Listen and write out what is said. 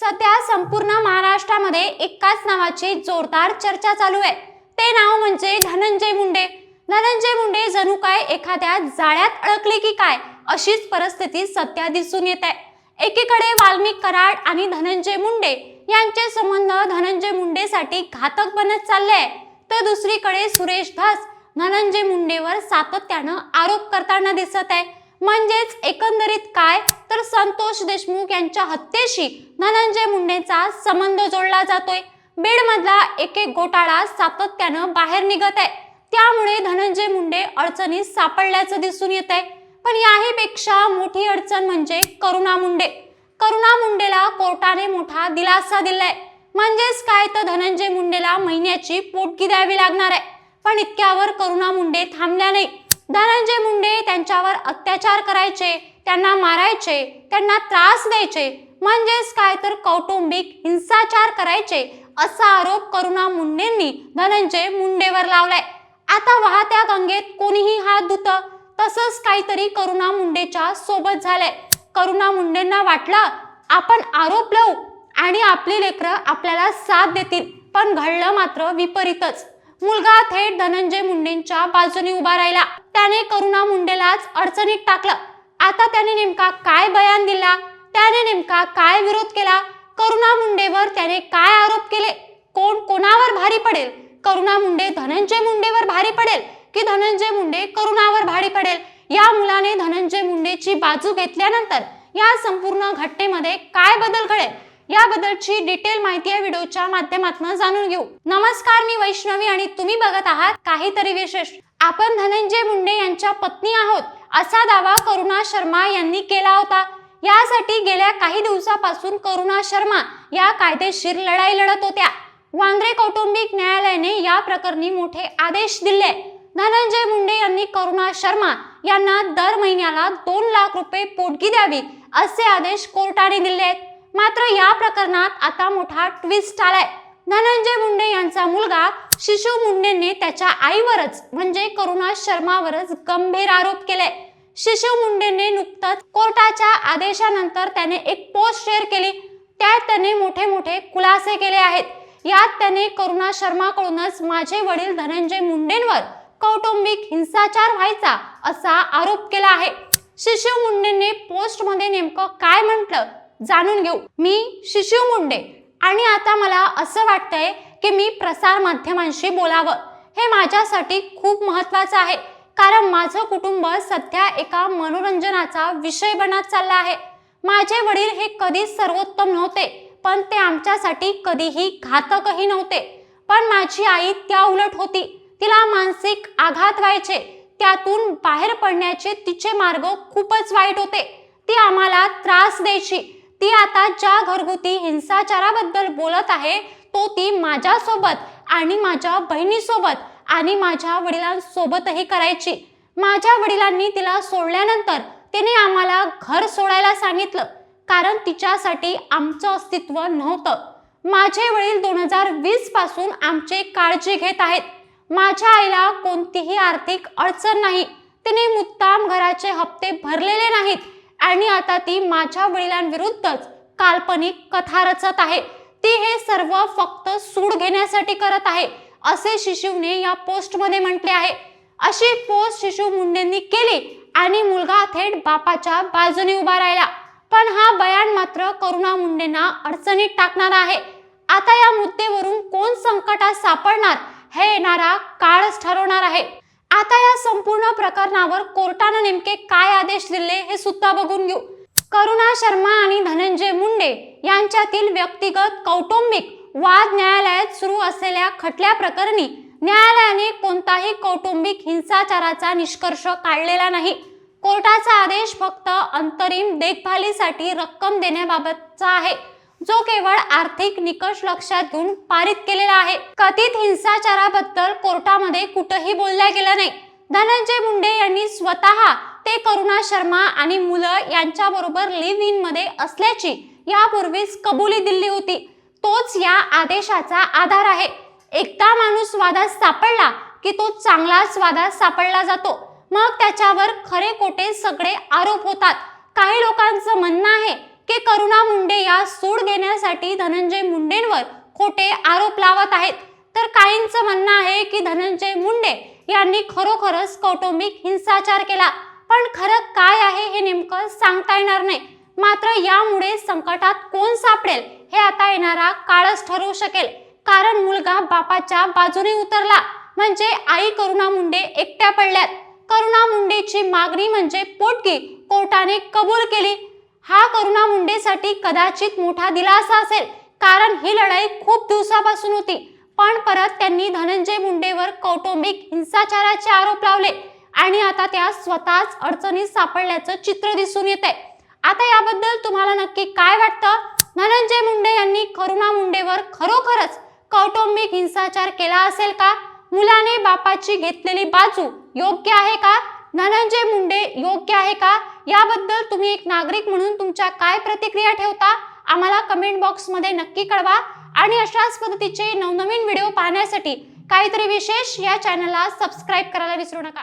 सध्या संपूर्ण महाराष्ट्रामध्ये एकाच नावाची जोरदार चर्चा चालू आहे. ते नाव म्हणजे धनंजय मुंडे. धनंजय मुंडे जणू काय एखाद्या जाळ्यात अडकले की काय अशीच परिस्थिती सध्या दिसून येत आहे. एकीकडे वाल्मिक कराड आणि धनंजय मुंडे यांचे संबंध धनंजय मुंडेसाठी घातक बनत चालले आहे. तर दुसरीकडे सुरेश धस धनंजय मुंडेवर सातत्यानं आरोप करताना दिसत आहे. म्हणजेच एकंदरीत काय? तर संतोष देशमुख यांच्या हत्येशी धनंजय मुंडेचा संबंध जोडला जातोय. बीडमधला एक एक घोटाळा सातत्यानं बाहेर निघत आहे. त्यामुळे धनंजय मुंडे अडचणीत सापडल्याचं दिसून येत आहे पण याहीपेक्षा मोठी अडचण म्हणजे करुणा मुंडे. करुणा मुंडेला कोर्टाने मोठा दिलासा दिलाय. म्हणजेच काय तर धनंजय मुंडेला महिन्याची पोटगी द्यावी लागणार आहे. पण इतक्यावर करुणा मुंडे थांबल्या नाही. धनंजय मुंडे त्यांच्यावर अत्याचार करायचे. त्यांना मारायचे त्यांना त्रास द्यायचे म्हणजेच काय तर कौटुंबिक हिंसाचार करायचे असा आरोप करुणा मुंडेंनी धनंजय मुंडेवर लावलाय. आता वाहत्या गंगेत कोणीही हात धुत तसंच काहीतरी करुणा मुंडेच्या सोबत झालंय. करुणा मुंडेंना वाटलं आपण आरोप लावू आणि आपली लेकरं आपल्याला साथ देतील पण घडलं मात्र विपरीतच. मुलगा थेट धनंजय मुंडेंच्या बाजूने उभा राहिला. त्याने करुणा मुंडेलाच अडचणीत टाकलं. आता त्याने नेमका काय बयान दिला? त्याने नेमका काय विरोध केला? करुणा मुंडेवर त्याने काय आरोप केले? कोण कोणावर भारी पडेल? करुणा मुंडे धनंजय मुंडेवर भारी पडेल की धनंजय मुंडे करुणावर भारी पडेल? या मुलाने धनंजय मुंडेची बाजू घेतल्यानंतर या संपूर्ण घटनेमध्ये काय बदल घडेल? याबद्दलची डिटेल माहिती या व्हिडिओच्या माध्यमातून जाणून घेऊ. नमस्कार मी वैष्णवी आणि तुम्ही बघत आहात काहीतरी विशेष. आपण धनंजय मुंडे यांच्या पत्नी आहोत. असा दावा करुणा शर्मा यांनी केला होता. यासाठी गेल्या काही दिवसापासून करुणा शर्मा या कायदेशीर लढाई लढत होत्या. वांद्रे कौटुंबिक न्यायालयाने या प्रकरणी मोठे आदेश दिले. धनंजय मुंडे यांनी करुणा शर्मा यांना दर महिन्याला दोन लाख रुपये पोटगी द्यावी असे आदेश कोर्टाने दिले आहेत. मात्र या प्रकरणात आता मोठा ट्विस्ट आलाय. धनंजय मुंडे यांचा मुलगा शिशु मुंडेने त्याच्या आईवरच म्हणजे करुणा शर्मावरच गंभीर आरोप केले. शिशू मुंडेने नुकतंच कोर्टाच्या आदेशानंतर त्याने एक पोस्ट शेअर केली. त्यात त्याने मोठे मोठे खुलासे केले आहेत. यात त्याने करुणा शर्माकडूनच माझे वडील धनंजय मुंडेंवर कौटुंबिक हिंसाचार व्हायचा असा आरोप केला आहे. शिशू मुंडेंनी पोस्टमध्ये नेमकं काय म्हटलं जाणून घेऊ. मी शिशू मुंडे आणि आता मला असं वाटतंय की मी प्रसार माध्यमांशी बोलावं. हे माझ्यासाठी खूप महत्वाचं आहे. कारण माझं कुटुंब सध्या एका मनोरंजनाचा विषय बनत चालला आहे. माझे वडील हे कधीच सर्वोत्तम नव्हते पण ते आमच्यासाठी कधीही घातकही नव्हते. पण माझी आई त्या उलट होती. तिला मानसिक आघात व्हायचे. त्यातून बाहेर पडण्याचे तिचे मार्ग खूपच वाईट होते. ती आम्हाला त्रास द्यायची. ती आता ज्या घरगुती हिंसाचाराबद्दल बोलत आहे तो ती माझ्यासोबत आणि माझ्या बहिणीसोबत आणि माझ्या वडिलांसोबतही करायची. माझ्या वडिलांनी तिला सोडल्यानंतर तिने आम्हाला घर सोडायला सांगितलं कारण तिच्यासाठी आमचं अस्तित्व नव्हतं. माझे वडील दोन हजार वीसपासून आमचे काळजी घेत आहेत. माझ्या आईला कोणतीही आर्थिक अडचण नाही. तिने मुद्दाम घराचे हप्ते भरलेले नाहीत आणि आता ती माझ्या वडिलांविरुद्धच काल्पनिक कथा रचत आहे. ती हे सर्व फक्त सूड घेण्यासाठी करत आहे. असे शिशुने या पोस्टमध्ये म्हटले आहे. अशी पोस्ट शिशु मुंडेंनी केली आणि मुलगा थेट बापाच्या बाजूने उभा राहिला. पण हा बयान मात्र करुणा मुंडेंना अडचणीत टाकणार आहे. आता या मुद्देवरून कोण संकटात सापडणार हे येणारा काळच ठरवणार आहे. आता या संपूर्ण प्रकरणावर कोर्टानं नेमके काय आदेश दिले हे सुद्धा बघून घेऊ. करुणा शर्मा आणि धनंजय मुंडे यांच्यातील व्यक्तिगत कौटुंबिक वाद न्यायालयात सुरू असलेल्या खटल्या प्रकरणी न्यायालयाने कोणताही कौटुंबिक हिंसाचाराचा निष्कर्ष काढलेला नाही. कोर्टाचा आदेश फक्त अंतरिम देखभालीसाठी रक्कम देण्याबाबतचा आहे जो केवळ आर्थिक निकष लक्षात घेऊन पारित केलेला आहे. कथित हिंसाचाराबद्दल कोर्टामध्ये कुठंही बोलल्या गेलं नाही. धनंजय मुंडे यांनी स्वतः ते करुणा शर्मा आणि मुलं यांच्याबरोबर लिव्ह इनमध्ये असल्याची यापूर्वीच कबुली दिली होती. तोच या आदेशाचा आधार आहे. एकदा माणूस वादात सापडला की तो चांगलाच वादात सापडला जातो. मग त्याच्यावर खरे खोटे सगळे आरोप होतात. काही लोकांचं म्हणणं आहे की करुणा मुंडे या सूड घेण्यासाठी धनंजय मुंडेंवर खोटे आरोप लावत आहेत. तर काहींचं म्हणणं आहे की धनंजय मुंडे यांनी खरोखरच कौटुंबिक हिंसाचार केला. पण खरं काय आहे हे नेमकं सांगता येणार नाही. मात्र यामुळे संकटात कोण सापडेल हे आता येणारा काळच ठरवू शकेल. कारण मुलगा बापाच्या बाजूने उतरला म्हणजे आई करुणा मुंडे एकट्या पडल्यात. करुणा मुंडेची मागणी म्हणजे पोटगी कोर्टाने कबूल केली. हा करुणा मुंडेसाठी कदाचित मोठा दिलासा असेल. कारण ही लढाई खूप दिवसापासून होती. पण परत त्यांनी धनंजय मुंडेवर कौटुंबिक हिंसाचाराचे आरोप लावले आणि आता त्या स्वतःच अडचणीत सापडल्याचं चित्र दिसून येत आहे आता याबद्दल तुम्हाला नक्की काय वाटतं? धनंजय मुंडे यांनी करुणा मुंडेवर खरोखरच कौटुंबिक हिंसाचार केला असेल का? मुलाने बापाची घेतलेली बाजू योग्य आहे का? धनंजय मुंडे योग्य आहे का? याबद्दल तुम्ही एक नागरिक म्हणून तुमच्या काय प्रतिक्रिया ठेवता? आम्हाला कमेंट बॉक्समध्ये नक्की कळवा. आणि अशाच पद्धतीचे नवनवीन व्हिडिओ पाहण्यासाठी काहीतरी विशेष या चॅनलला सबस्क्राईब करायला विसरू नका.